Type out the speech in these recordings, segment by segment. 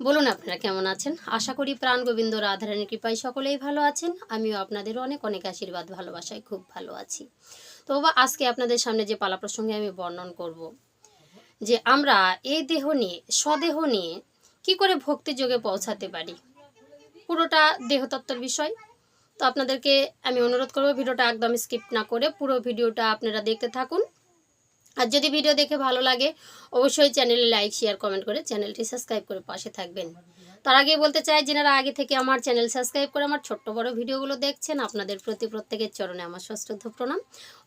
বলুন আপনারা কেমন আছেন? আশা করি প্রাণ গোবিন্দ রাধারানীর কৃপায় সকলেই ভালো আছেন। আমিও আপনাদের অনেক অনেক আশীর্বাদ, ভালোবাসায় খুব ভালো আছি। তো বাবা, আজকে আপনাদের সামনে যে পালা প্রসঙ্গে আমি বর্ণন করব, যে আমরা এই দেহ নিয়ে, স্বদেহ নিয়ে কি করে ভক্তি যোগে পৌঁছাতে পারি? পুরোটা দেহতত্ত্বের বিষয়। তো আপনাদেরকে আমি অনুরোধ করব, ভিডিওটা একদম স্কিপ না করে পুরো ভিডিওটা আপনারা দেখতে থাকুন। আর যদি ভিডিও দেখে ভালো লাগে, অবশ্যই চ্যানেলে লাইক শেয়ার কমেন্ট করে চ্যানেলটি সাবস্ক্রাইব করে পাশে থাকবেন। তার আগে বলতে চাই যেনারা আগে থেকে আমার চ্যানেল সাবস্ক্রাইব করে আমার ছোট্ট বড় ভিডিওগুলো দেখছেন, আপনাদের প্রতি প্রত্যেকের চরণে আমার সশ্রদ্ধ প্রণাম।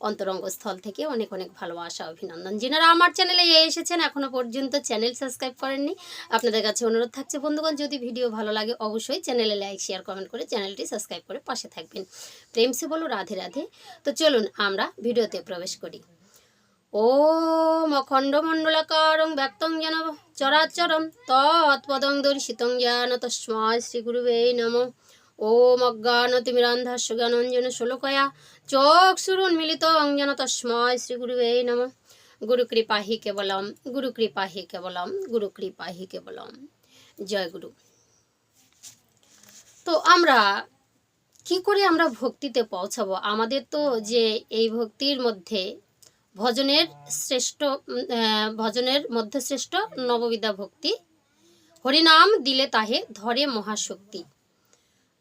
অন্তরঙ্গ স্থল থেকে অনেক অনেক ভালোবাসা, অভিনন্দন। যেনারা আমার চ্যানেলে এসেছেন এখনও পর্যন্ত চ্যানেল সাবস্ক্রাইব করেননি, আপনাদের কাছে অনুরোধ থাকছে, বন্ধুগণ, যদি ভিডিও ভালো লাগে, অবশ্যই চ্যানেলে লাইক শেয়ার কমেন্ট করে চ্যানেলটি সাবস্ক্রাইব করে পাশে থাকবেন। প্রেম সে বলো রাধে রাধে। তো চলুন আমরা ভিডিওতে প্রবেশ করি। ওম অখণ্ডমণ্ডলাকারং ব্যক্তং যেন চরাচরম তৎপদং দর্শিতং জ্ঞান তস্মায় শ্রীগুরুবে নম ওম অজ্ঞানতিমিরান্ধাস্য জ্ঞানঞ্জন শোলকয়া চক্ষুরুন্মিলিতং যেন তস্মায় শ্রীগুরুবে নম গুরুকৃপা হি কেবলম গুরুকৃপা হি কেবলম গুরুকৃপা হি কেবলম জয় গুরু তো আমরা কি করে আমরা ভক্তিতে পৌঁছাবো আমাদের তো যে এই ভক্তির মধ্যে ভজনের শ্রেষ্ঠ ভজনের মধ্যে শ্রেষ্ঠ নববিদ্যা ভক্তি। হরিনাম দিলে তাহে ধরে মহাশক্তি।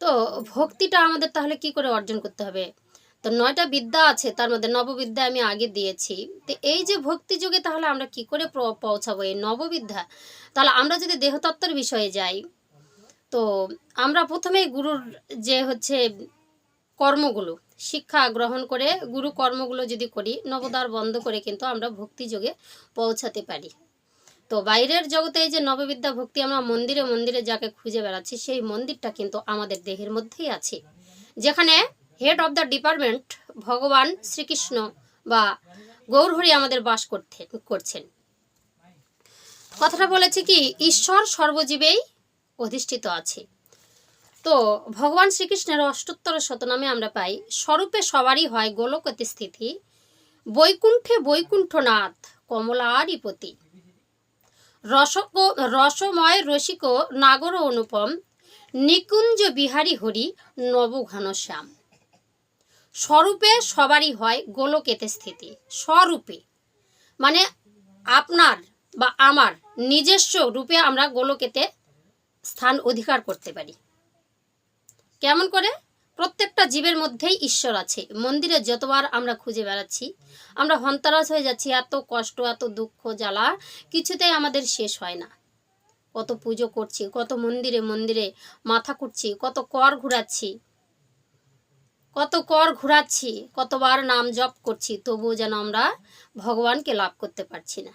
তো ভক্তিটা আমাদের তাহলে কি করে অর্জন করতে হবে? তো নয়টা বিদ্যা আছে, তার মধ্যে নববিদ্যা আমি আগে দিয়েছি। তো এই যে ভক্তি যুগে তাহলে আমরা কি করে পৌঁছাবো এই নববিদ্যা? তাহলে আমরা যদি দেহতত্ত্বের বিষয়ে যাই, তো আমরা প্রথমে গুরুর যে হচ্ছে কর্মগুলো শিক্ষা গ্রহণ করে গুরু কর্মগুলো যদি করি, নবদ্বার বন্ধ করে কিন্তু আমরা ভক্তি যোগে পৌঁছাতে পারি। তো বাইরের জগতে এই যে নববিদ্যা ভক্তি, আমরা মন্দিরে মন্দিরে যাকে খুঁজে বেড়াচ্ছি, সেই মন্দিরটা কিন্তু আমাদের দেহের মধ্যেই আছে। যেখানে হেড অফ দ্য ডিপার্টমেন্ট ভগবান শ্রীকৃষ্ণ বা গৌরহরি আমাদের বাস করতে করছেন। কথাটা বলেছে কি, ঈশ্বর সর্বজীবেই অধিষ্ঠিত আছে। তো ভগবান শ্রীকৃষ্ণের অষ্টোত্তর শতনামে আমরা পাই, স্বরূপে সবারই হয় গোলকতে স্থিতি, বৈকুণ্ঠে বৈকুণ্ঠনাথ কমলারিপতি রসক রসময় রসিক নাগর অনুপম, নিকুঞ্জ বিহারী হরি নবঘনশ্যাম স্বরূপে সবারই হয় গোলকেতে স্থিতি, স্বরূপে। মানে আপনার বা আমার নিজস্ব রূপে আমরা গোলকেতে স্থান অধিকার করতে পারি। কেমন করে? প্রত্যেকটা জীবের মধ্যেই ঈশ্বর আছে। মন্দিরে যতবার আমরা খুঁজে বেড়াচ্ছি, আমরা হন্তারাস হয়ে যাচ্ছি, এত কষ্ট, এত দুঃখ, জ্বালা, কিছুতেই আমাদের শেষ হয় না। কত পুজো করছি, কত মন্দিরে মন্দিরে মাথা কুটছি কত কর ঘুরাচ্ছি, কত কর ঘুরাচ্ছি, কতবার নাম জপ করছি, তবুও যেন আমরা ভগবানকে লাভ করতে পারছি না।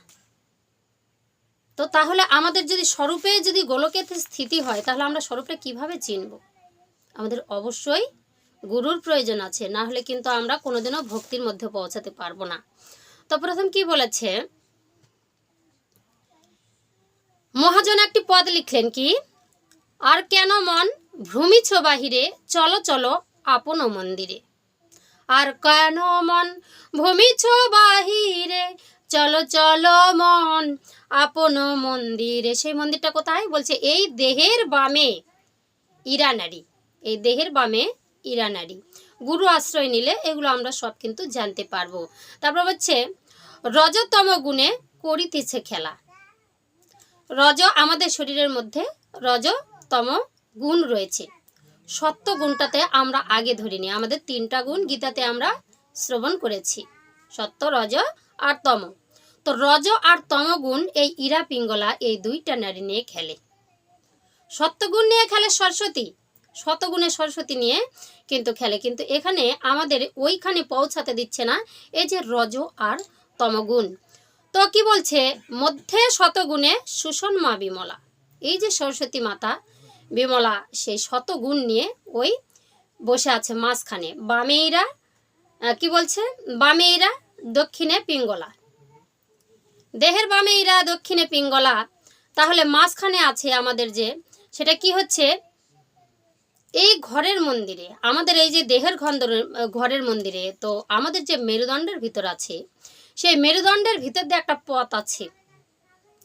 তো তাহলে আমাদের যদি স্বরূপে যদি গোলকেতে স্থিতি হয়, তাহলে আমরা স্বরূপে কীভাবে চিনব? আমাদের অবশ্যই গুরুর প্রয়োজন আছে, না হলে কিন্তু আমরা কোনোদিনও ভক্তির মধ্যে পৌঁছাতে পারব না। তো প্রথম কি বলেছে? মহাজন একটি পদ লিখলেন কি? আর কেন মন ভ্রমিছ বাহিরে, চলো চলো আপন মন্দিরে। আর কেন মন ভূমিছ বাহিরে, চলো চলো মন আপন মন্দিরে। সেই মন্দিরটা কোথায়? বলছে, এই দেহের বামে ইরা নারী। এই দেহের বামে ইরা নারী। গুরু আশ্রয় নিলে এগুলো আমরা সব কিন্তু জানতে পারব। তারপর হচ্ছে রজতম গুণে করিতেছে খেলা। রজ আমাদের শরীরের মধ্যে রজতম গুণ রয়েছে। সত্য গুণটাতে আমরা আগে ধরিনি। আমাদের তিনটা গুণ গীতাতে আমরা শ্রবণ করেছি। সত্য, রজ আর তম। তো রজ আর তম গুণ এই ইরা পিঙ্গলা এই দুইটা নারী নিয়ে খেলে। সত্যগুণ নিয়ে খেলে সরস্বতী। শতগুণে সরস্বতী নিয়ে কিন্তু খেলে। কিন্তু এখানে আমাদের ওইখানে পৌঁছাতে দিচ্ছে না। এই যে রজ আর তমগুণ। তো কি বলছে? মধ্যে শতগুণে সুষণ মা বিমলা। এই যে সরস্বতী মাতা বিমলা, সেই শতগুণ নিয়ে ওই বসে আছে মাঝখানে। বামেইরা কি বলছে? বামে ইরা দক্ষিণে পিঙ্গলা। দেহের বামেইরা দক্ষিণে পিঙ্গলা। তাহলে মাঝখানে আছে আমাদের যে, সেটা কি হচ্ছে? এই ঘরের মন্দিরে আমাদের এই যে দেহের ঘন্দরের ঘরের মন্দিরে তো আমাদের যে মেরুদণ্ডের ভিতর আছে সেই মেরুদণ্ডের ভিতর দিয়ে একটা পথ আছে।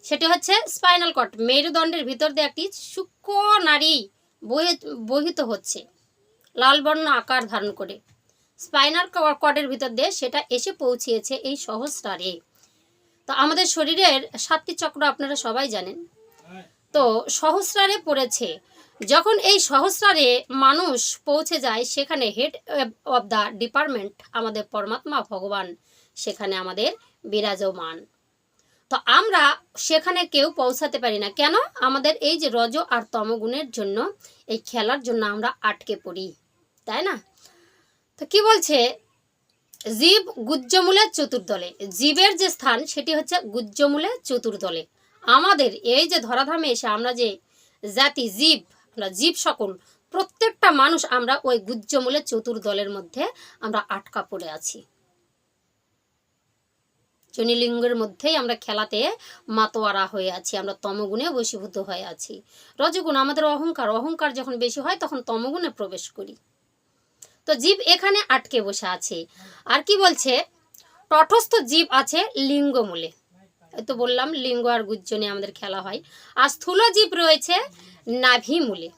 সেটি হচ্ছে স্পাইনাল কট মেরুদণ্ডের ভিতর দিয়ে একটি সূক্ষ্ম নারী বহি বহিত হচ্ছে লাল বর্ণ আকার ধারণ করে। স্পাইনাল কর্ডের ভিতর দিয়ে সেটা এসে পৌঁছিয়েছে এই সহস্রারে তো আমাদের শরীরের সাতটি চক্র আপনারা সবাই জানেন। তো সহস্রারে পড়েছে যখন এই সহস্রারে মানুষ পৌঁছে যায়, সেখানে হেড অফ দ্য ডিপার্টমেন্ট আমাদের পরমাত্মা ভগবান, সেখানে আমাদের বিরাজমান। তো আমরা সেখানে কেউ পৌঁছাতে পারি না। কেন? আমাদের এই যে রজ আর তমগুণের জন্য, এই খেলার জন্য আমরা আটকে পড়ি, তাই না? তো কি বলছে? জীব গুজ্জমূলের চতুর্দলে। জীবের যে স্থান, সেটি হচ্ছে গুজ্জমূলের চতুর্দলে। আমাদের এই যে ধরাধামে এসে আমরা যে জাতি জীব আমরা জীব সকল, প্রত্যেকটা মানুষ আমরা ওই গুজ্জমূলের চতুর্দলের মধ্যে আমরা আটকা পড়ে আছি। জনিলিঙ্গের মধ্যেই আমরা খেলাতে মাতোয়ারা হয়ে আছি, আমরা তমগুণে বশীভূত হয়ে আছি। রজগুণ আমাদের অহংকার অহংকার যখন বেশি হয় তখন তমগুণে প্রবেশ করি। তো জীব এখানে আটকে বসে আছে। আর কি বলছে? তটস্থ জীব আছে লিঙ্গমূলে। তো বললাম লিঙ্গ আর গুজ্জ নিয়ে আমাদের খেলা হয়। আর স্থূল জীব রয়েছে নাভি মূলে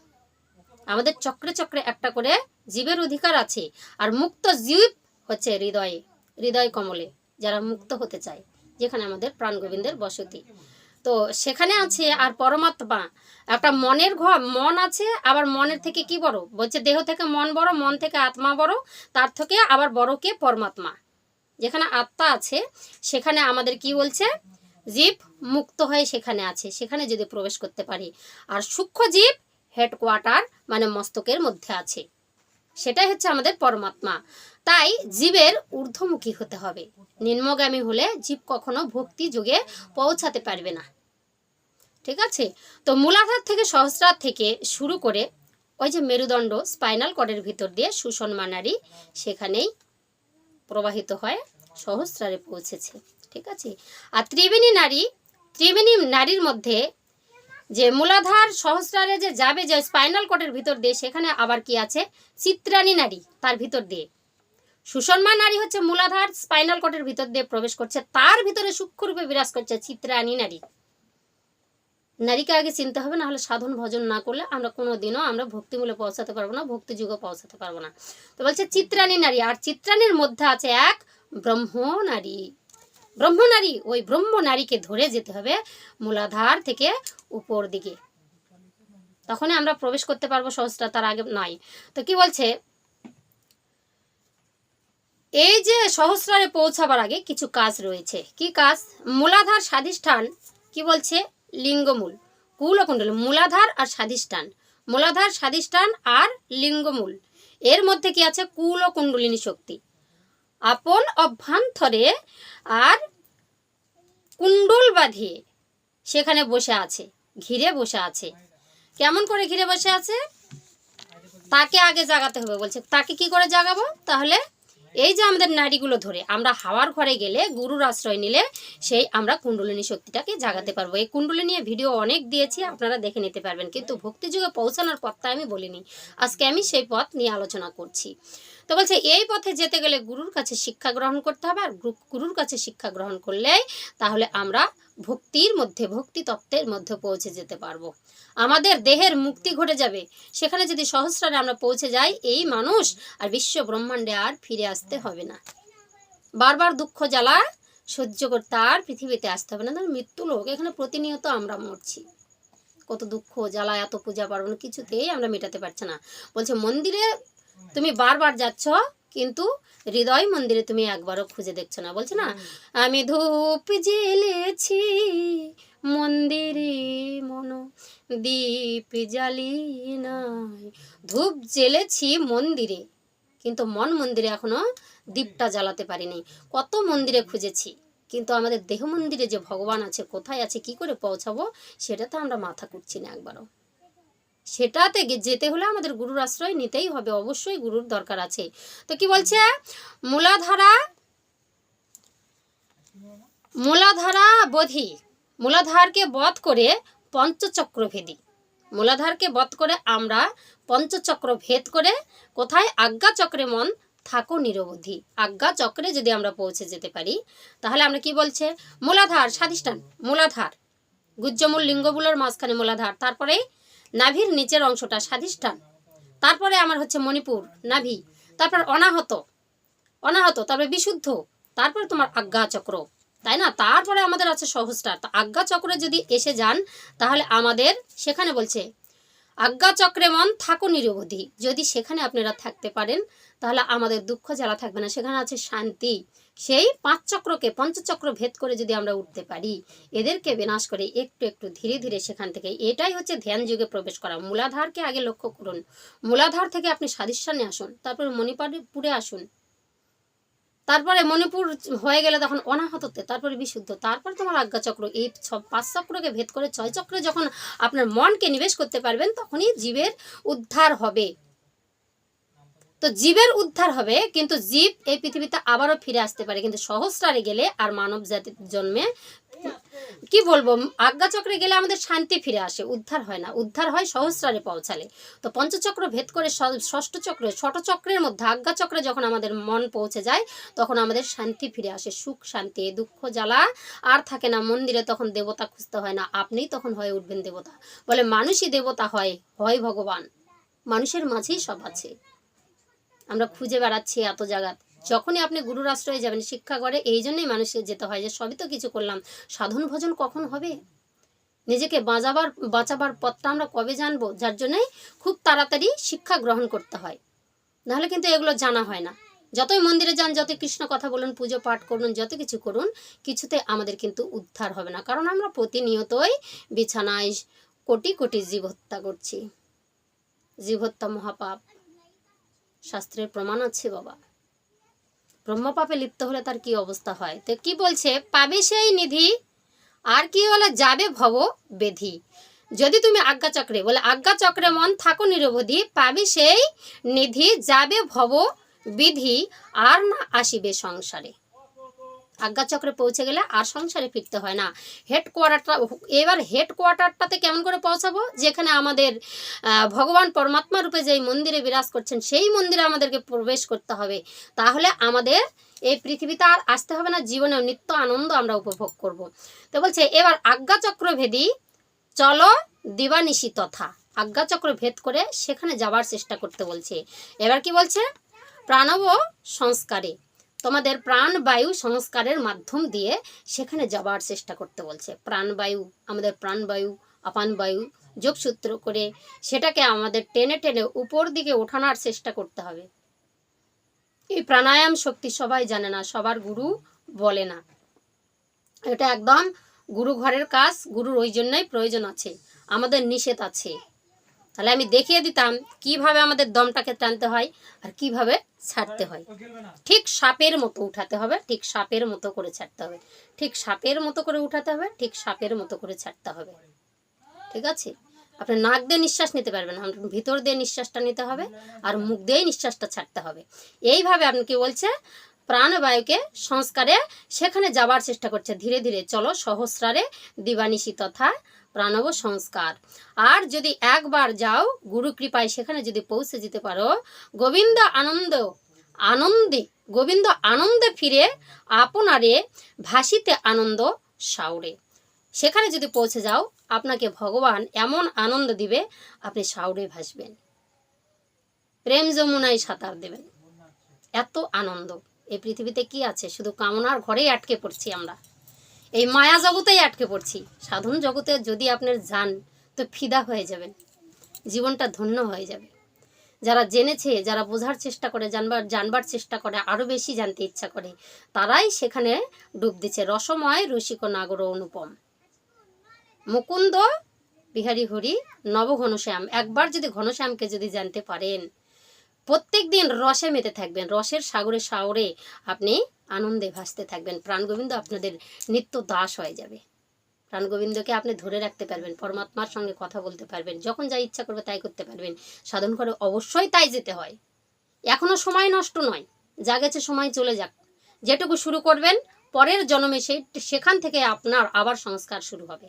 আমাদের চক্রে চক্রে একটা করে জীবের অধিকার আছে। আর মুক্ত জীব হচ্ছে হৃদয়ে, হৃদয় কমলে, যারা মুক্ত হতে চায়, যেখানে আমাদের প্রাণ গোবিন্দের বসতি। তো সেখানে আছে আর পরমাত্মা। একটা মনের ঘর, মন আছে, আবার মনের থেকে কি বড়? বলছে দেহ থেকে মন বড়, মন থেকে আত্মা বড়, তার থেকে আবার বড় কে? পরমাত্মা। যেখানে আত্মা আছে, সেখানে আমাদের কি বলছে? জীব মুক্ত হয়ে সেখানে আছে, সেখানে যদি প্রবেশ করতে পারি। আর সূক্ষ্ম জীব হেডকোয়ার্টার মানে মস্তকের মধ্যে আছে। সেটাই হচ্ছে আমাদের পরমাত্মা। তাই জীবের ঊর্ধ্বমুখী হতে হবে। নিম্নগামী হলে জীব কখনো ভক্তি যুগে পৌঁছাতে পারবে না। ঠিক আছে? তো মূলাধার থেকে সহস্রার থেকে শুরু করে ওই যে মেরুদণ্ড স্পাইনাল কর্ডের ভিতর দিয়ে সুষণ মানারি সেখানেই প্রবাহিত হয় সহস্রারে পৌঁছেছে। ঠিক আছে? আর ত্রিবেণী নারী, ত্রিবেণী নারীর মধ্যে যে মূলাধার সহস্রারে যে যাবে যে স্পাইনাল কর্ডের ভিতর দিয়ে, সেখানে আবার কি আছে? চিত্রাণী নারী, তার ভিতর দিয়ে। সুষমা নারী হচ্ছে মূলাধার স্পাইনাল কর্ডের ভিতর দিয়ে প্রবেশ করছে। তার ভিতরে সূক্ষ্মরূপে বিরাজ করছে চিত্রাণী নারী। নারীকে আগে চিনতে হবে না হলে সাধন ভজন না করলে আমরা কোনো দিনও আমরা ভক্তিমূলে পৌঁছাতে পারব না ভক্তি যুগে পৌঁছাতে পারব না। তো বলছে চিত্রাণী নারী, আর চিত্রাণীর মধ্যে আছে এক ব্রহ্ম নারী ব্রহ্ম নারী ওই ব্রহ্ম নারীকে ধরে যেতে হবে মূলাধার থেকে উপর দিকে। তখনই আমরা প্রবেশ করতে পারব সহজটা, তার আগে নয়। তো কি বলছে? এই যে সহস্রারে পৌঁছাবার আগে কিছু কাজ রয়েছে। কি কাজ? মূলাধার স্বাধিষ্ঠান, কি বলছে? লিঙ্গমূল। কুল কুণ্ডল মূলাধার আর স্বাধিষ্ঠান। মূলাধার, স্বাধিষ্ঠান আর লিঙ্গমূল। এর মধ্যে কি আছে? কুল ও কুণ্ডলিনী শক্তি। আপন অভ্যন্তরে আর কুণ্ডল বাঁধিয়ে সেখানে বসে আছে, ঘিরে বসে আছে। কেমন করে ঘিরে বসে আছে? তাকে আগে জাগাতে হবে। বলছে, তাকে কি করে জাগাবো? তাহলে এই যে আমাদের নারীগুলো ধরে, আমরা হাওয়ার ঘরে গেলে গুরুর আশ্রয় নিলে সেই আমরা কুণ্ডলিনী শক্তিটাকে জাগাতে পারব। এই কুণ্ডলী নিয়ে ভিডিও অনেক দিয়েছি, আপনারা দেখে নিতে পারবেন। কিন্তু ভক্তিযুগে পৌঁছানোর পথটা আমি বলিনি। আজকে আমি সেই পথ নিয়ে আলোচনা করছি। তো বলছে, এই পথে যেতে গেলে গুরুর কাছে শিক্ষা গ্রহণ করতে হবে আর গুরুর কাছে শিক্ষা গ্রহণ করলেই তাহলে আমরা ভক্তির মধ্যে, ভক্তি তত্ত্বের মধ্যে পৌঁছে যেতে পারব। আমাদের দেহের মুক্তি ঘটে যাবে। সেখানে যদি সহস্রারে আমরা পৌঁছে যাই, এই মানুষ আর বিশ্ব ব্রহ্মাণ্ডে আর ফিরে আসতে হবে না। বারবার দুঃখ জ্বালা সহ্য করতে আর পৃথিবীতে আসতে হবে না। ধরুন মৃত্যু লোক, এখানে প্রতিনিয়ত আমরা মরছি। কত দুঃখ, জ্বালা, এত পূজা পার্বণ, কিছুতেই আমরা মেটাতে পারছি না। বলছে, মন্দিরে তুমি বারবার যাচ্ছ কিন্তু হৃদয় মন্দিরে তুমি একবারও খুঁজে দেখছ না। বলছে না আমি ধূপ জ্বেলেছি মন্দিরে মন দীপ জ্বালি নাই। ধূপ জ্বেলেছি মন্দিরে কিন্তু মন মন্দিরে এখনও দীপটা জ্বালাতে পারিনি। কত মন্দিরে খুঁজেছি কিন্তু আমাদের দেহ মন্দিরে যে ভগবান আছে কোথায় আছে কি করে পৌঁছাবো সেটা তো আমরা মাথা করছি না একবারও। সেটাতে যেতে হলে আমাদের গুরুর আশ্রয় নিতেই হবে, অবশ্যই গুরুর দরকার আছে। তো কি বলছে? মূলাধারা মূলাধারা বোধি, মূলাধারকে বধ করে পঞ্চচক্রভেদী, মূলাধারকে বধ করে আমরা পঞ্চচক্র ভেদ করে কোথায়? আজ্ঞা চক্রে মন থাকো নিরবধি। আজ্ঞা চক্রে যদি আমরা পৌঁছে যেতে পারি, তাহলে আমরা কি বলছে? মূলাধার, স্বাধিষ্ঠান, মূলাধার। গুজ্জমূল লিঙ্গগুলোর মাঝখানে মূলাধার, তারপরে নাভির নিচের অংশটা স্বাধিষ্ঠান। তারপরে আমার হচ্ছে মণিপুর নাভি। তারপর অনাহত। অনাহত, তারপরে বিশুদ্ধ। তারপরে তোমার আজ্ঞা চক্র। তাই না? তারপরে আমাদের আছে সহস্রার। তা আজ্ঞা চক্রে যদি এসে যান, তাহলে আমাদের সেখানে বলছে, আজ্ঞা চক্রে মন থাকো নিরবধি। যদি সেখানে আপনারা থাকতে পারেন, তাহলে আমাদের দুঃখ জ্বালা থাকবে না। সেখানে আছে শান্তি। সেই পাঁচ চক্রকে পঞ্চচক্র ভেদ করে যদি আমরা উঠতে পারি, এদেরকে বিনাশ করে একটু একটু ধীরে ধীরে সেখান থেকে, এটাই হচ্ছে ধ্যান যুগে প্রবেশ করা। মূলাধারকে আগে লক্ষ্য করুন। মূলাধার থেকে আপনি স্বাধিষ্ঠানে আসুন, তারপরে মণিপুরে আসুন। তারপরে মণিপুর হয়ে গেলে তখন অনাহততে তারপরে বিশুদ্ধ, তারপর তোমার আজ্ঞা চক্র এই সব পাঁচ চক্রকে ভেদ করে ছয় চক্রে যখন আপনার মনকে নিবেশ করতে পারবেন, তখনই জীবের উদ্ধার হবে। তো জীবের উদ্ধার হবে, কিন্তু জীব এই পৃথিবীতে আবারও ফিরে আসতে পারে। কিন্তু সহস্রারে গেলে আর মানব জাতির জন্মে কি বলব, আজ্ঞা চক্রে গেলে আমাদের শান্তি ফিরে আসে, উদ্ধার হয় না। উদ্ধার হয় সহস্রারে পৌঁছালে। তো পঞ্চচক্র ভেদ করে ষষ্ঠ চক্রে, ছোট চক্রের মধ্যে আজ্ঞা চক্রে যখন আমাদের মন পৌঁছে যায়, তখন আমাদের শান্তি ফিরে আসে। সুখ, শান্তি, দুঃখ, জ্বালা আর থাকে না। মন্দিরে তখন দেবতা খুঁজতে হয় না। আপনিই তখন হয়ে উঠবেন দেবতা। বলে, মানুষই দেবতা হয় হয় ভগবান। মানুষের মাঝেই সব আছে। আমরা খুঁজে বেড়াচ্ছি এত জায়গাত যখনই আপনি গুরুর আশ্রয়ে যাবেন শিক্ষা করে এই জন্যই মানুষের যেতে হয় যে, সবই তো কিছু করলাম। সাধন ভজন কখন হবে? নিজেকে বাঁচাবার বাঁচাবার পথটা আমরা কবে জানব? যার জন্যই খুব তাড়াতাড়ি শিক্ষা গ্রহণ করতে হয়। নাহলে কিন্তু এগুলো জানা হয় না। যতই মন্দিরে যান যত কৃষ্ণ কথা বলুন, পুজো পাঠ করুন, যত কিছু করুন, কিছুতে আমাদের কিন্তু উদ্ধার হবে না। কারণ আমরা প্রতিনিয়তই বিছানায় কোটি কোটি জীব হত্যা করছি। জীব হত্যা মহাপাপ। শাস্ত্রের প্রমাণ আছে বাবা। ব্রহ্মপাপে লিপ্ত হলে তার কি অবস্থা হয়? তো কি বলছে? পাবে সেই নিধি, আর কি হলে যাবে ভব বেধি যদি তুমি আজ্ঞা চক্রে, বলে আজ্ঞা চক্রে মন থাকো নিরবধি, পাবে সেই নিধি যাবে ভব বিধি আর না আসিবে সংসারে। আজ্ঞা চক্রে পৌঁছে গেলে আর সংসারে ফিরতে হয় না। হেডকোয়ার্টারটা, এবার হেডকোয়ার্টারটাতে কেমন করে পৌঁছাবো? যেখানে আমাদের ভগবান পরমাত্মা রূপে যেই মন্দিরে বিরাজ করছেন, সেই মন্দিরে আমাদেরকে প্রবেশ করতে হবে। তাহলে আমাদের এই পৃথিবীতে আর আসতে হবে না জীবনে নিত্য আনন্দ আমরা উপভোগ করব। তো বলছে, এবার আজ্ঞাচক্র ভেদি চলো দিবানিশি তথা। আজ্ঞাচক্র ভেদ করে সেখানে যাবার চেষ্টা করতে বলছে। এবার কি বলছে? প্রাণব সংস্কারে। তোমাদের প্রাণবায়ু সংস্কারের মাধ্যম দিয়ে সেখানে যাবার চেষ্টা করতে বলছে। প্রাণবায়ু, আমাদের প্রাণবায়ু আপান বায়ু যোগসূত্র করে সেটাকে আমাদের টেনে টেনে উপর দিকে ওঠানোর চেষ্টা করতে হবে। এই প্রাণায়াম শক্তি সবাই জানে না, সবার গুরু বলে না। এটা একদম গুরু ঘরের কাজ, গুরুর ওই জন্যই প্রয়োজন আছে, আমাদের নিষেধ আছে। তাহলে আমি দেখিয়ে দিতাম কীভাবে আমাদের দমটাকে টানতে হয় আর কীভাবে ছাড়তে হয়। ঠিক সাপের মতো উঠাতে হবে, ঠিক সাপের মতো করে ছাড়তে হবে। ঠিক সাপের মতো করে উঠাতে হবে, ঠিক সাপের মতো করে ছাড়তে হবে। ঠিক আছে? আপনি নাক দিয়ে নিঃশ্বাস নিতে পারবেন ভিতর দিয়ে নিঃশ্বাসটা নিতে হবে আর মুখ দিয়েই নিঃশ্বাসটা ছাড়তে হবে। এইভাবে আপনি কি বলছে? প্রাণবায়ুকে সংস্কারে সেখানে যাবার চেষ্টা করছে। ধীরে ধীরে চলো সহস্রারে দিবানিশি তথা প্রাণব সংস্কার। আর যদি একবার যাও, গুরু কৃপায় সেখানে যদি পৌঁছে যেতে পারো, গোবিন্দ আনন্দ, আনন্দে, গোবিন্দ আনন্দে ফিরে আপনারে ভাসিতে আনন্দ সাউরে। সেখানে যদি পৌঁছে যাও, আপনাকে ভগবান এমন আনন্দ দিবে, আপনি সাউরে ভাসবেন। প্রেম যমুনায় সাঁতার দেবেন। এত আনন্দ। এই পৃথিবীতে কি আছে? শুধু কামনার ঘরেই আটকে পড়ছি আমরা। এই মায়া জগতেই আটকে পড়ছি। সাধন জগতে যদি আপনার যান, তো ফিদা হয়ে যাবেন। জীবনটা ধন্য হয়ে যাবে। যারা জেনেছে, যারা বোঝার চেষ্টা করে, জানবার জানবার চেষ্টা করে আরও বেশি জানতে ইচ্ছা করে, তারাই সেখানে ডুব দিচ্ছে। রসময় রসিক নাগর অনুপম। মুকুন্দ বিহারি হরি, নব ঘনশ্যাম। একবার যদি ঘনশ্যামকে যদি জানতে পারেন প্রত্যেক দিন রসে মেতে থাকবেন। রসের সাগরে সাগরে আপনি আনন্দে ভাসতে থাকবেন। প্রাণ গোবিন্দ আপনাদের নিত্য দাস হয়ে যাবে। প্রাণগোবিন্দকে আপনি ধরে রাখতে পারবেন, পরমাত্মার সঙ্গে কথা বলতে পারবেন, যখন যা ইচ্ছা করবে তাই করতে পারবেন। সাধন করে অবশ্যই তাই যেতে হয়। এখনও সময় নষ্ট নয়, যা গেছে সময় চলে যাক। যেটুকু শুরু করবেন, পরের জন্মে সে সেখান থেকে আপনার আবার সংস্কার শুরু হবে।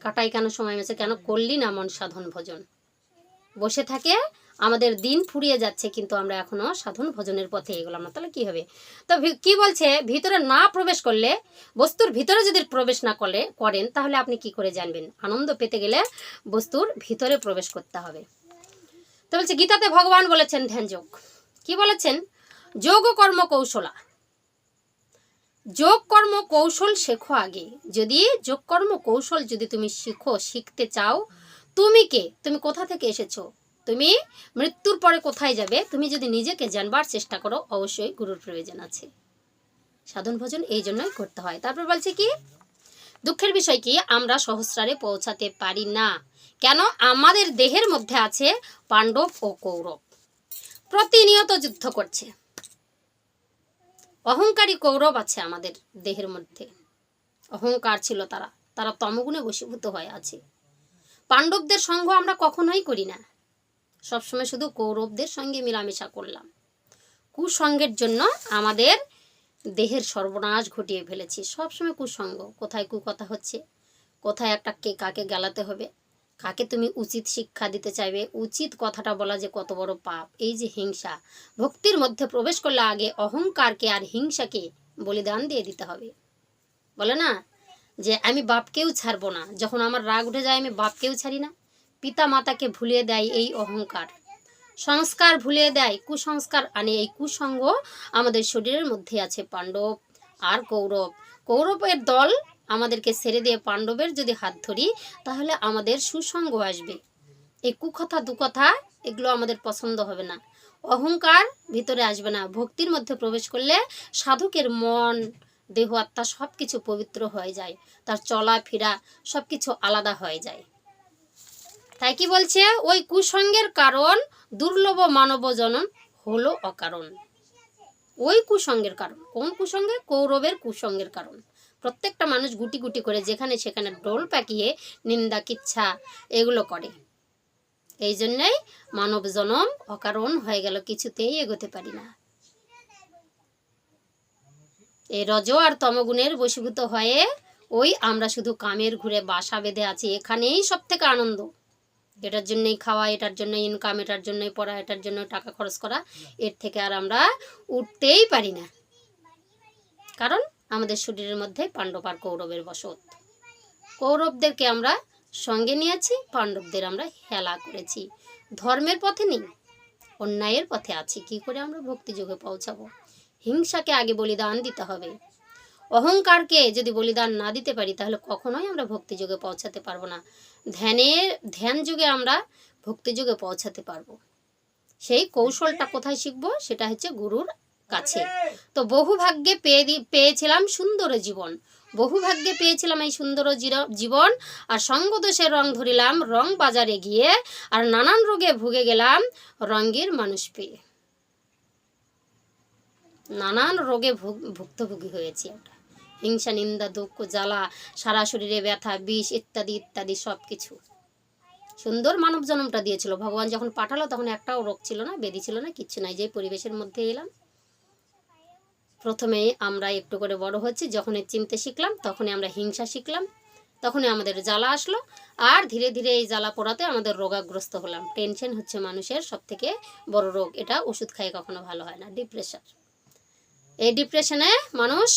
কাটাই কেন সময় মেছে কেন করলি না মন সাধন ভজন? বসে থাকে আমাদের দিন ফুরিয়ে যাচ্ছে, কিন্তু আমরা এখনও সাধন ভোজনের পথে এগুলো না। তাহলে কি হবে? তো কি বলছে? ভিতরে না প্রবেশ করলে, বস্তুর ভিতরে যদি প্রবেশ না করলে করেন, তাহলে আপনি কি করে জানবেন? আনন্দ পেতে গেলে বস্তুর ভিতরে প্রবেশ করতে হবে। তো বলছে, গীতাতে ভগবান বলেছেন ধ্যান যোগ কি বলেছেন? যোগ কর্ম কৌশলা। যোগ কর্ম কৌশল শেখো আগে। যদি যোগ কর্ম কৌশল যদি তুমি শিখো, শিখতে চাও, তুমি কে? তুমি কোথা থেকে এসেছ? তুমি মৃত্যুর পরে কোথায় যাবে? তুমি যদি নিজেকে জানবার চেষ্টা করো, অবশ্যই গুরুর প্রয়োজন আছে। সাধন ভোজন এই জন্যই করতে হয়। তারপর বলছে কি, দুঃখের বিষয় কি? আমরা সহস্রারে পৌঁছাতে পারি না। কেন? আমাদের দেহের মধ্যে আছে পাণ্ডব ও কৌরব। প্রতিনিয়ত যুদ্ধ করছে। অহংকারী কৌরব আছে আমাদের দেহের মধ্যে। অহংকার ছিল তারা। তারা তমগুণে বশীভূত হয়ে আছে। পাণ্ডবদের সঙ্গ আমরা কখনোই করি না। সবসময় শুধু কৌরবদের সঙ্গে মেলামেশা করলাম। কুসঙ্গের জন্য আমাদের দেহের সর্বনাশ ঘটিয়ে ফেলেছি। সবসময় কুসঙ্গ কোথায় কুকথা হচ্ছে? কোথায় একটা কে, কাকে গেলাতে হবে? কাকে তুমি উচিত শিক্ষা দিতে চাইবে? উচিত কথাটা বলা যে কত বড় পাপ। এই যে হিংসা। ভক্তির মধ্যে প্রবেশ করলে আগে অহংকারকে আর হিংসাকে বলিদান দিয়ে দিতে হবে। বলে না যে, আমি বাপকেও ছাড়বো না। যখন আমার রাগ উঠে যায়, আমি বাপকেও ছাড়ি না। পিতা মাতাকে ভুলিয়ে দেয় এই অহংকার। সংস্কার ভুলিয়ে দেয়, কুসংস্কার আনে এই কুসঙ্গ আমাদের শরীরের মধ্যে আছে পাণ্ডব আর কৌরব। কৌরবের দল আমাদেরকে ছেড়ে দিয়ে পাণ্ডবের যদি হাত ধরি, তাহলে আমাদের সুসঙ্গ আসবে। এই কুকথা, দুকথা, এগুলো আমাদের পছন্দ হবে না। অহংকার ভিতরে আসবে না। ভক্তির মধ্যে প্রবেশ করলে সাধকের মন, দেহ, আত্মা সব কিছু পবিত্র হয়ে যায়। তার চলাফেরা সব কিছু আলাদা হয়ে যায়। তাই কি বলছে? ওই কুসঙ্গের কারণ, দুর্লভ মানব জনন হলো অকারণ। ওই কুসঙ্গের কারণ। কোন কুসঙ্গে কৌরবের কুসঙ্গের কারণ। প্রত্যেকটা মানুষ গুটি গুটি করে যেখানে সেখানে ডোল পাকিয়ে নিন্দা, কিচ্ছা এগুলো করে। এই জন্যই মানব জনম অকারণ হয়ে গেল, কিছুতেই এগোতে পারি না। এই রজ আর তমগুণের বশীভূত হয়ে ওই আমরা শুধু কামের ঘুরে বাসা বেঁধে আছি, এখানেই সব থেকে আনন্দ। এটার জন্যই খাওয়া, এটার জন্য ইনকাম এটার জন্যই পড়া, এটার জন্য টাকা খরচ করা, এর থেকে আর আমরা উঠতেই পারি না। কারণ আমাদের শরীরের মধ্যে পাণ্ডব আর কৌরবের বসত। কৌরবদেরকে আমরা সঙ্গে নিয়েছি, পাণ্ডবদের আমরা হেলা করেছি। ধর্মের পথে নেই, অন্যায়ের পথে আছি। কি করে আমরা ভক্তিযোগে পৌঁছাবো? হিংসাকে আগে বলিদান দিতে হবে। অহংকারকে যদি বলিদান না দিতে পারি, তাহলে কখনোই আমরা ভক্তিযোগে পৌঁছাতে পারব না। ধ্যানের ধ্যান যুগে আমরা ভক্তিযোগে পৌঁছাতে পারব। সেই কৌশলটা কোথায় শিখব? সেটা হচ্ছে গুরুর কাছে। তো বহু ভাগ্যে পেয়ে পেয়েছিলাম সুন্দর জীবন। বহু ভাগ্যে পেয়েছিলাম এই সুন্দর জীবন, আর সঙ্গদোষে রং ধরিলাম, রং বাজারে গিয়ে, আর নানান রোগে ভুগে গেলাম রঙের মানুষ পেয়ে। নানান রোগে ভুগ- ভুক্তভোগী হয়েছি আমরা। হিংসা, নিন্দা, দুঃখ, জ্বালা, সারা শরীরে ব্যথা, বিষ ইত্যাদি ইত্যাদি সব কিছু সুন্দর মানব জন্মটা দিয়েছিল। ভগবান যখন পাঠালো তখন একটাও রোগ ছিল না, বেদি ছিল না, কিচ্ছু নাই। যে পরিবেশের মধ্যে এলাম, প্রথমে আমরা একটু করে বড় হচ্ছি যখনই চিনতে শিখলাম, তখনই আমরা হিংসা শিখলাম, তখনই আমাদের জ্বালা আসলো, আর ধীরে ধীরে এই জ্বালা পোড়াতে আমাদের রোগাগ্রস্ত হলাম। টেনশন হচ্ছে মানুষের সব থেকে বড় রোগ। এটা ওষুধ খাই কখনো ভালো হয় না। ডিপ্রেশন এই ডিপ্রেশনে মানুষ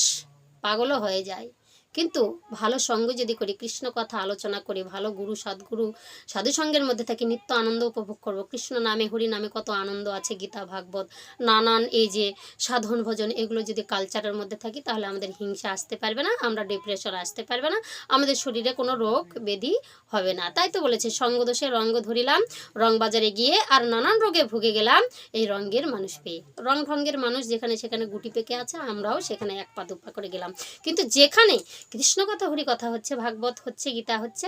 পাগলও হয়ে যায়। কিন্তু ভালো সঙ্গ যদি করি, কৃষ্ণ কথা আলোচনা করি, ভালো গুরু, সদ্গুরু, সাধু সঙ্গের মধ্যে থাকি, নিত্য আনন্দ উপভোগ করব। কৃষ্ণ নামে, হরি নামে কত আনন্দ আছে, গীতা, ভাগবত, নানান এই যে সাধন, ভজন, এগুলো যদি কালচারের মধ্যে থাকি, তাহলে আমাদের হিংসা আসতে পারবে না, আমরা ডিপ্রেশন আসতে পারবে না, আমাদের শরীরে কোনো রোগ ব্যাধি হবে না। তাই তো বলেছে সঙ্গদোষে রঙ্গ ধরিলাম, রং বাজারে গিয়ে আর নানান রোগে ভুগে গেলাম, এই রঙ্গের মানুষ পেয়ে। রং ঢঙ্গের মানুষ যেখানে সেখানে গুটি পেকে আছে, আমরাও সেখানে এক পা দুপা করে গেলাম। কিন্তু যেখানে কৃষ্ণ কথা হরি কথা হচ্ছে, ভাগবত হচ্ছে, গীতা হচ্ছে,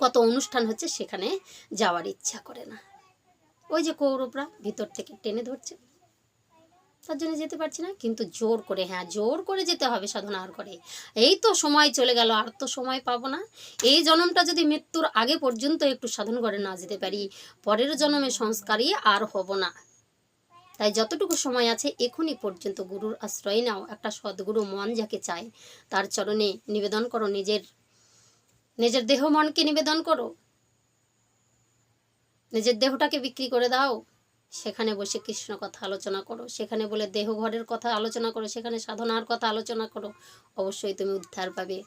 কত অনুষ্ঠান হচ্ছে সেখানে যাওয়ার ইচ্ছা করে না। ওই যে কৌরবরা ভিতর থেকে টেনে ধরছে। তার জন্য যেতে পারছি না, কিন্তু জোর করে হ্যাঁ জোর করে যেতে হবে সাধনার করে। এই তো সময় চলে গেল, আর তো সময় পাবো না। এই জন্মটা যদি মৃত্যুর আগে পর্যন্ত একটু সাধন করে না যেতে পারি, পরের জন্মে সংস্কারই আর হব না। তাই যতটুকু সময় আছে, এখনই পর্যন্ত গুরুর আশ্রয় নাও। একটা সদ্গুরু মন যাকে চায়, তার চরণে নিবেদন করো নিজের নিজের দেহ মনকে নিবেদন করো। নিজের দেহটাকে বিক্রি করে দাও। সেখানে বসে কৃষ্ণ কথা আলোচনা করো। সেখানে বলে দেহ ঘরের কথা আলোচনা করো। সেখানে সাধনার কথা আলোচনা করো। অবশ্যই তুমি উদ্ধার পাবে।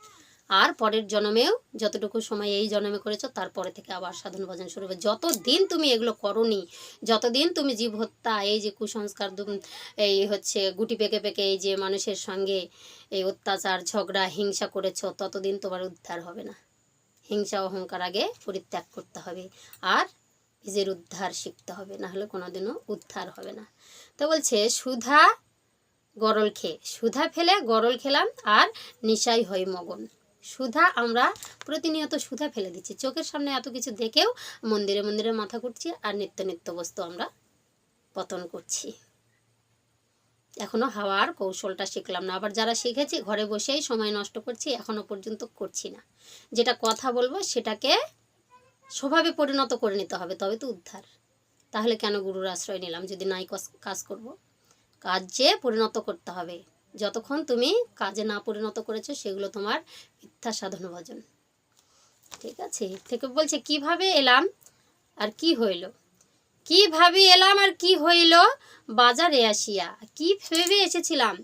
আর পরের জন্মেও যতটুকু সময় এই জন্মে করেছ তারপরে থেকে আবার সাধন ভজন শুরু হবে। যতদিন তুমি এগুলো করনি, যতদিন তুমি জীব হত্যা, এই যে কুসংস্কার এই হচ্ছে গুটি পেকে পেকে এই যে মানুষের সঙ্গে এই অত্যাচার, ঝগড়া, হিংসা করেছ, ততদিন তোমার উদ্ধার হবে না। হিংসা, অহংকার আগে পরিত্যাগ করতে হবে আর নিজের উদ্ধার শিখতে হবে, না হলে কোনোদিনও উদ্ধার হবে না। তো বলছে, সুধা গরল খেয়ে সুধা ফেলে গরল খেলাম আর নিশাই হয় মগন। সুধা, আমরা প্রতিনিয়ত সুধা ফেলে দিচ্ছি। চোখের সামনে এত কিছু দেখেও মন্দিরে মন্দিরে মাথা করছি আর নিত্য নিত্য বস্তু আমরা পতন করছি। এখনও হাওয়ার কৌশলটা শিখলাম না। আবার যারা শিখেছি, ঘরে বসেই সময় নষ্ট করছি, এখনও পর্যন্ত করছি না। যেটা কথা বলব, সেটাকে স্বভাবে পরিণত করে নিতে হবে, তবে তো উদ্ধার। তাহলে কেন গুরুর আশ্রয় নিলাম? যদি নাই কাজ করব, কাজে পরিণত করতে হবে। যতক্ষণ তুমি কাজে না পরিণত করেছ, সেগুলো তোমার মিথ্যা সাধন ভজন। ঠিক আছে? থেকে বলছে, কীভাবে এলাম আর কি হইল? কীভাবে এলাম আর কি হইল বাজারে আসিয়া? কি ভেবে এসেছিলাম?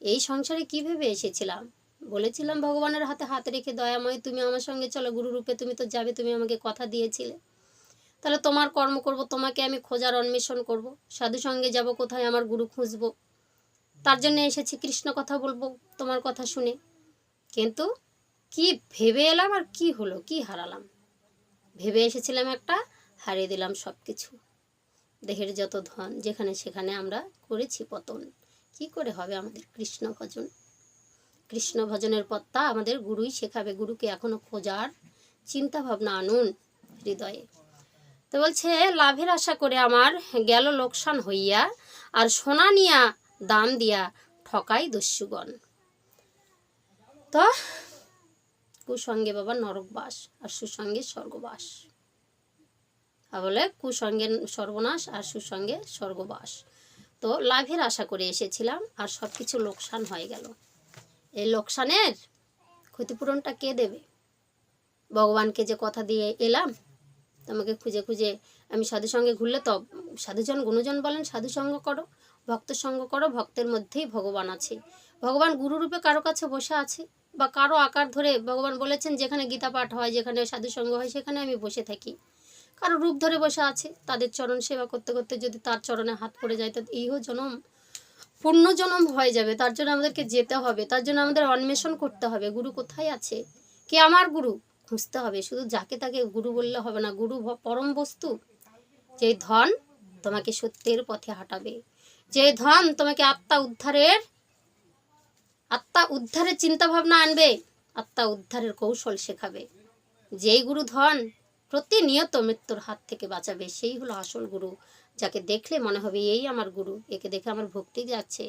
এই সংসারে কি ভেবে এসেছিলাম? বলেছিলাম, ভগবানের হাতে হাত রেখে দয়াময়, তুমি আমার সঙ্গে চলো। গুরুরূপে তুমি তো যাবে, তুমি আমাকে কথা দিয়েছিলে। তাহলে তোমার কর্ম করব, তোমাকে আমি খোঁজার অন্বেষণ করব। সাধু সঙ্গে যাব, কোথায় আমার গুরু খুঁজবো? তার জন্য এসেছি, কৃষ্ণ কথা বলব তোমার কথা শুনে। কিন্তু কি ভেবে এলাম আর কি হলো, কি হারালাম? ভেবে এসেছিলাম একটা, হারিয়ে দিলাম সব কিছু দেহের যত ধন, যেখানে সেখানে আমরা করেছি পতন। কি করে হবে আমাদের কৃষ্ণ ভজন? কৃষ্ণ ভজনের পথটা আমাদের গুরুই শেখাবে, গুরুকে এখনও খোঁজার চিন্তা ভাবনা আনুন হৃদয়ে। তো বলছে, লাভের আশা করে আমার গেল লোকসান হইয়া, আর সোনা নিয়া দাম দিয়া ঠকাই দস্যুগণ। তো কুসঙ্গে বাবা নরকবাস আর সুসঙ্গে স্বর্গবাস। বলে কুসঙ্গে সর্বনাশ আর সুসঙ্গে স্বর্গবাস। তো লাভের আশা করে এসেছিলাম আর সব কিছু লোকসান হয়ে গেল। এই লোকসানের ক্ষতিপূরণটা কে দেবে? ভগবানকে যে কথা দিয়ে এলাম, তোমাকে খুঁজে খুঁজে আমি সাধু সঙ্গে ঘুরলে তো সাধুজন গুণজন বলেন সাধু সঙ্গ করো। ভক্ত সঙ্গ করো, ভক্তের মধ্যেই ভগবান আছে। ভগবান গুরুরূপে কারও কাছে বসে আছে বা কারও আকার ধরে ভগবান বলেছেন, যেখানে গীতা পাঠ হয়, যেখানে সাধু সঙ্গ হয়, সেখানে আমি বসে থাকি। কারও রূপ ধরে বসে আছে, তাদের চরণ সেবা করতে করতে যদি তার চরণে হাত পড়ে যায় তো ইহ জনম পূর্ণ জনম হয়ে যাবে। তার জন্য আমাদেরকে যেতে হবে, তার জন্য আমাদের অন্বেষণ করতে হবে, গুরু কোথায় আছে? কে আমার গুরু? খুঁজতে হবে। শুধু যাকে তাকে গুরু বললে হবে না, গুরু পরম বস্তু যে ধন তোমাকে সত্যের পথে হাঁটাবে। যে ধন তোমাকে আত্মা উদ্ধারের আত্মা উদ্ধারের চিন্তা ভাবনা আনবে, আত্মা উদ্ধারের কৌশল শেখাবে। যেই গুরু ধন প্রতিনিয়ত মৃত্যুর হাত থেকে বাঁচাবে, সেই হলো আসল গুরু, যাকে দেখলে মনে হবে এই আমার গুরু, একে দেখে আমার ভক্তি যাচ্ছে।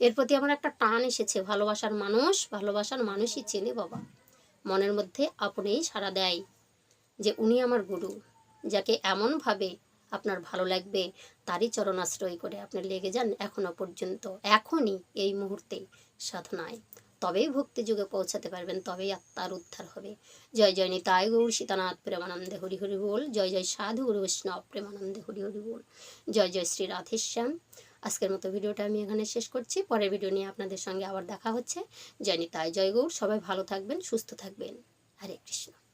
এর প্রতি আমার একটা টান এসেছে, ভালোবাসার মানুষ, ভালোবাসার মানুষই চেনে বাবা। মনের মধ্যে আপনেই সাড়া দেয় যে উনি আমার গুরু, যাকে এমনভাবে আপনার ভালো লাগবে, তারই চরণ আশ্রয় করে আপনি লেগে যান এখনও পর্যন্ত। এখনই এই মুহূর্তে সাধনায়। তবেই ভক্তি যুগে পৌঁছাতে পারবেন, তবেই আত্মার উদ্ধার হবে। জয় জয় নিতায় গৌর সীতানাথ প্রেমানন্দে হরি হরি বল। জয় জয় সাধু গুরু বৈষ্ণব প্রেমানন্দে হরি হরি বল। জয় জয় শ্রী রাধেশ্যাম আজকের মতো ভিডিওটা আমি এখানে শেষ করছি। পরের ভিডিও নিয়ে আপনাদের সঙ্গে আবার দেখা হচ্ছে। জয় নিতায় জয় গৌর। সবাই ভালো থাকবেন, সুস্থ থাকবেন। হরে কৃষ্ণ।